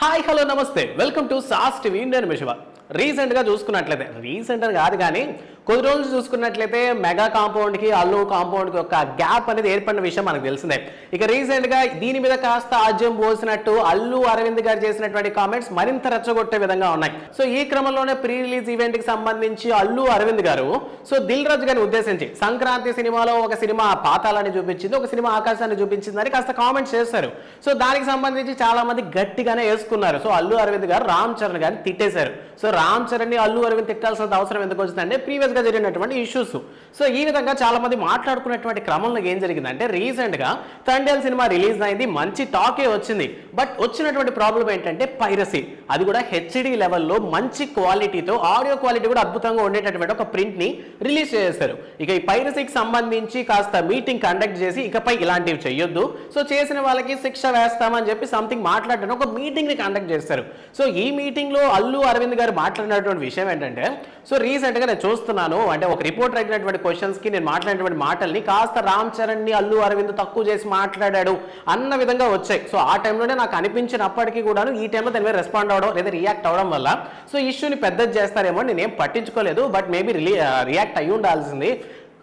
Hi hello నమస్తే. Welcome to Sas TV. నేను మిషవ రీసెంట్గా చూసుకున్నట్లయితే రీసెంట్ అని కాదు కానీ కొద్ది రోజులు చూసుకున్నట్లయితే మెగా కాంపౌండ్కి అల్లు కాంపౌండ్కి ఒక గ్యాప్ అనేది ఏర్పడిన విషయం మనకు తెలిసిందే. ఇక రీసెంట్గా దీని మీద కాస్త ఆజ్యం పోసినట్టు అల్లు అరవింద్ గారు చేసినటువంటి కామెంట్స్ మరింత రెచ్చగొట్టే విధంగా ఉన్నాయి. సో ఈ క్రమంలోనే ప్రీ రిలీజ్ ఈవెంట్కి సంబంధించి అల్లు అరవింద్ గారు సో దిల్ రాజు గారిని ఉద్దేశించి సంక్రాంతి సినిమాలో ఒక సినిమా పాతాలని చూపించింది ఒక సినిమా ఆకాశాన్ని చూపించిందని కాస్త కామెంట్స్ చేశారు. సో దానికి సంబంధించి చాలా మంది గట్టిగానే వేసుకున్నారు సో అల్లు అరవింద్ గారు రామ్ చరణ్ గారిని తిట్టేశారు. సో రామ్ చరణ్ని అల్లు అరవింద్ తిట్టాల్సిన అవసరం ఎందుకు వచ్చిందంటే ప్రీవియస్ రీసెంట్గా జరిగినటువంటి ఇష్యూస్ సో ఈ విధంగా చాలా మంది మాట్లాడుకున్నటువంటి క్రమంలో ఏం జరిగిందంటే రీసెంట్గా తండేల్ సినిమా రిలీజ్ అయింది మంచి టాకే వచ్చింది. బట్ వచ్చినటువంటి ప్రాబ్లం ఏంటంటే పైరసీ అది కూడా హెచ్డి లెవెల్లో మంచి క్వాలిటీతో ఆడియో క్వాలిటీ కూడా అద్భుతంగా ఉండేటటువంటి ఒక ప్రింట్ని రిలీజ్ చేస్తారు ఇక ఈ పైరసీకి సంబంధించి కాస్త మీటింగ్ కండక్ట్ చేసి ఇకపై ఇలాంటివి చేయొద్దు. సో చేసిన వాళ్ళకి శిక్ష వేస్తామని చెప్పి సంథింగ్ మాట్లాడడం ఒక మీటింగ్ని కండక్ట్ చేస్తారు. సో ఈ మీటింగ్లో అల్లు అరవింద్ గారు మాట్లాడినటువంటి విషయం ఏంటంటే సో రీసెంట్గా నేను చూస్తున్నాను అంటే ఒక రిపోర్ట్ అడిగినటువంటి క్వశ్చన్స్కి నేను మాట్లాడినటువంటి మాటల్ని కాస్త రామ్ చరణ్ని అల్లు అరవింద్ తక్కువ చేసి మాట్లాడాడు అన్న విధంగా వచ్చాయి. సో ఆ టైంలోనే నాకు అనిపించినప్పటికీ కూడాను ఈ టైంలో దాని మీద రెస్పాండ్ అవడం లేదా రియాక్ట్ అవడం వల్ల సో ఇష్యూని పెద్దది చేస్తారేమో అని నేనేం పట్టించుకోలేదు. బట్ మేబీ రిలీ రియాక్ట్ అయ్యి ఉండాల్సింది.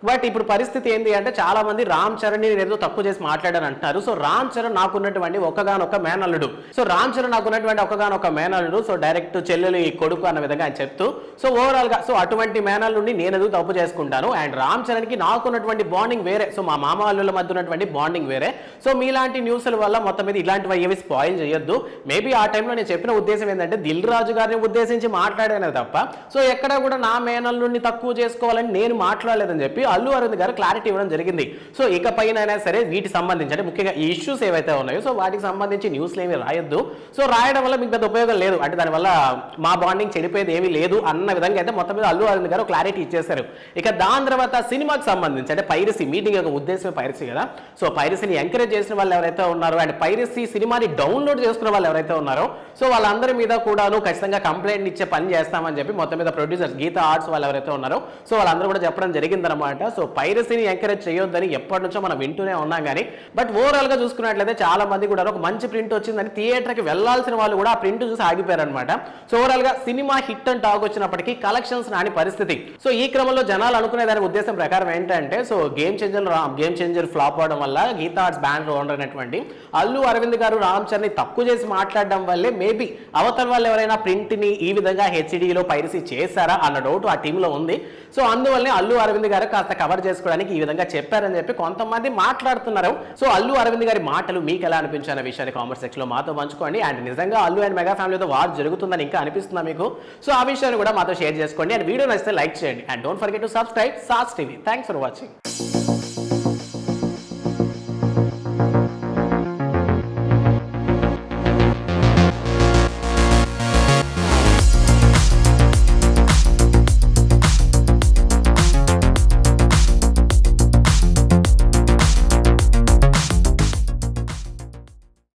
బట్ ఇప్పుడు పరిస్థితి ఏంటి అంటే చాలా మంది రామ్ చరణ్ నేను ఏదో తప్పు చేసి మాట్లాడారు అంటున్నారు. సో రామ్ చరణ్ నాకున్నటువంటి ఒక్కగానొక్క మేనల్లుడు. సో రామ్ చరణ్ నాకున్నటువంటి ఒకగానొక మేనల్లుడు. సో డైరెక్ట్ చెల్లెలు ఈ కొడుకు అన్న విధంగా ఆయన చెప్తూ సో ఓవరాల్గా సో అటువంటి మేనల్లుడిని నేను ఎదుగు తప్పు చేసుకుంటాను? అండ్ రామ్ చరణ్కి నాకున్నటువంటి బాండింగ్ వేరే. సో మా మామ అల్లుల మధ్య ఉన్నటువంటి బాండింగ్ వేరే. సో మీలాంటి న్యూస్ల వల్ల మొత్తం మీద ఇలాంటివి ఏవి స్పాయిల్ చేయొద్దు. మేబీ ఆ టైంలో నేను చెప్పిన ఉద్దేశం ఏంటంటే దిల్ రాజు గారిని ఉద్దేశించి మాట్లాడాను తప్ప. సో ఎక్కడ కూడా నా మేనల్లుడిని తక్కువ చేసుకోవాలని నేను మాట్లాడలేదని చెప్పి అల్లు అరవింద్ గారు క్లారిటీ ఇవ్వడం జరిగింది. సో ఇకపైన అయినా సరే వీటికి సంబంధించి అంటే ముఖ్యంగా ఈ ఇష్యూస్ ఏవైతే ఉన్నాయో సో వాటికి సంబంధించి న్యూస్లు ఏమి రాయొద్దు. సో రాయడం వల్ల మీకు పెద్ద ఉపయోగం లేదు. అంటే దానివల్ల మా బాండింగ్ చెడిపోయేది ఏమీ లేదు అన్న విధంగా అయితే మొత్తం మీద అల్లు అరవింద్ గారు క్లారిటీ ఇచ్చేశారు. ఇక దాని తర్వాత సినిమాకి సంబంధించి అంటే పైరసీ మీటింగ్ యొక్క ఉద్దేశమే పైరసీ కదా. సో పైరసీని ఎంకరేజ్ చేసిన వాళ్ళు ఎవరైతే ఉన్నారో అండ్ పైరసీ సినిమాని డౌన్లోడ్ చేసుకున్న వాళ్ళు ఎవరైతే ఉన్నారో సో వాళ్ళందరి మీద కూడాను ఖచ్చితంగా కంప్లైంట్ ఇచ్చే పని చేస్తామని చెప్పి మొత్తం మీద ప్రొడ్యూసర్స్ గీత ఆర్ట్స్ వాళ్ళు ఎవరైతే ఉన్నారో సో వాళ్ళందరూ కూడా చెప్పడం జరిగిందనమాట సో పైరసీని ఎంకరేజ్ చేయొద్దని ఎప్పటి నుంచో మనం వింటూనే ఉన్నాం కానీ బట్ ఓవరాల్గా చూసుకున్నట్లయితే చాలా మంది కూడా ఒక మంచి ప్రింట్ వచ్చిందని థియేటర్కి వెళ్ళాల్సిన వాళ్ళు కూడా ఆ ప్రింట్ చూసి ఆగిపోయారనమాట సో ఓవరాల్గా సినిమా హిట్ అండ్ టాక్ వచ్చినప్పటికీ కలెక్షన్స్ రాని పరిస్థితి. సో ఈ క్రమంలో జనాలు అనుకునే దాని ఉద్దేశం ప్రకారం ఏంటంటే so Game Changer Game Changer flop అవడం వల్ల Geetha Arts band owner Allu Aravind గారు రామ్ చరణ్ని తక్కువ చేసి మాట్లాడడం వల్లే మేబీ అవతల వాళ్ళు ఎవరైనా ప్రింట్ని ఈ విధంగా హెచ్డిలో పైరసీ చేశారా అన్న డౌట్ ఆ టీంలో ఉంది. సో అందువల్లనే అల్లు అరవింద్ గారు కాస్త కవర్ చేసుకోవడానికి ఈ విధంగా చెప్పారని చెప్పి కొంతమంది మాట్లాడుతున్నారు. సో అల్లు అరవింద్ గారి మాటలు మీకు ఎలా అనిపించిన విషయాన్ని కామెంట్ సెక్షన్లో మాతో పంచుకోండి. అండ్ నిజంగా అల్లు అండ్ మెగా ఫ్యామిలీతో వార్ జరుగుతుందని ఇంకా అనిపిస్తుందా మీకు? సో ఆ విషయాన్ని కూడా మాతో షేర్ చేసుకోండి. అండ్ వీడియో నచ్చితే లైక్ చేయండి. And don't forget to subscribe Sas TV thanks for watching